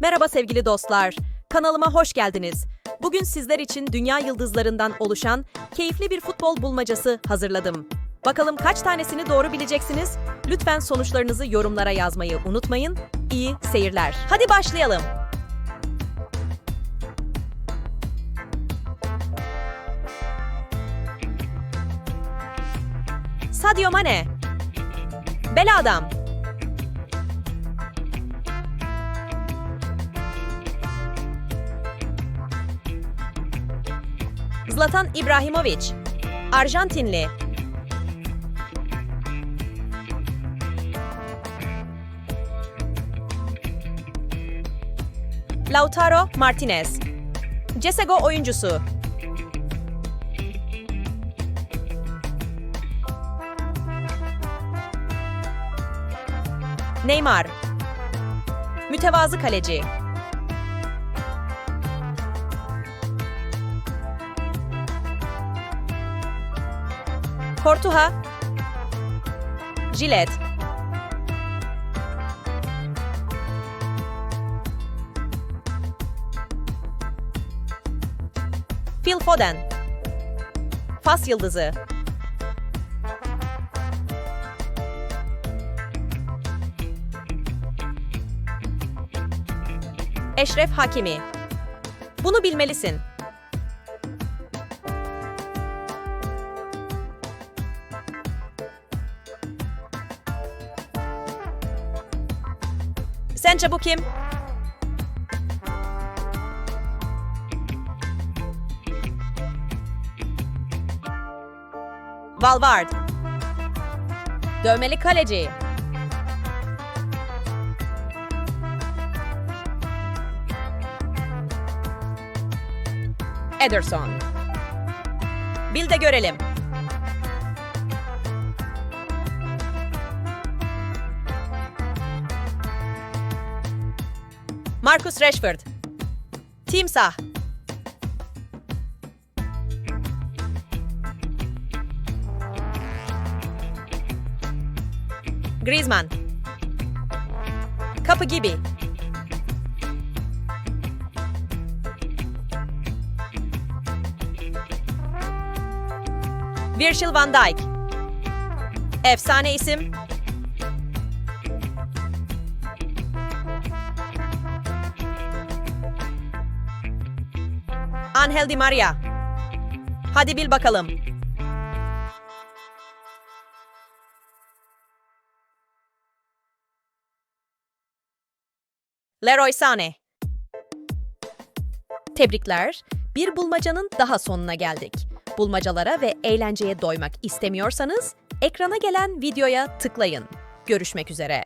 Merhaba sevgili dostlar. Kanalıma hoş geldiniz. Bugün sizler için dünya yıldızlarından oluşan keyifli bir futbol bulmacası hazırladım. Bakalım kaç tanesini doğru bileceksiniz? Lütfen sonuçlarınızı yorumlara yazmayı unutmayın. İyi seyirler. Hadi başlayalım. Sadio Mane. Bela Adam. Zlatan İbrahimovic. Arjantinli. Lautaro Martinez. CSGO oyuncusu. Neymar. Mütevazı kaleci. Kortuha. Jilet. Phil Foden. Fas yıldızı. Eşref Hakimi. Bunu bilmelisin. Sence bu kim? Valvard. Dövmeli kaleci. Ederson. Bil de görelim. Marcus Rashford. Timsah. Griezmann. Kapı gibi. Virgil van Dijk. Efsane isim. Angel Di Maria. Hadi bil bakalım. Leroy Sané. Tebrikler. Bir bulmacanın daha sonuna geldik. Bulmacalara ve eğlenceye doymak istemiyorsanız ekrana gelen videoya tıklayın. Görüşmek üzere.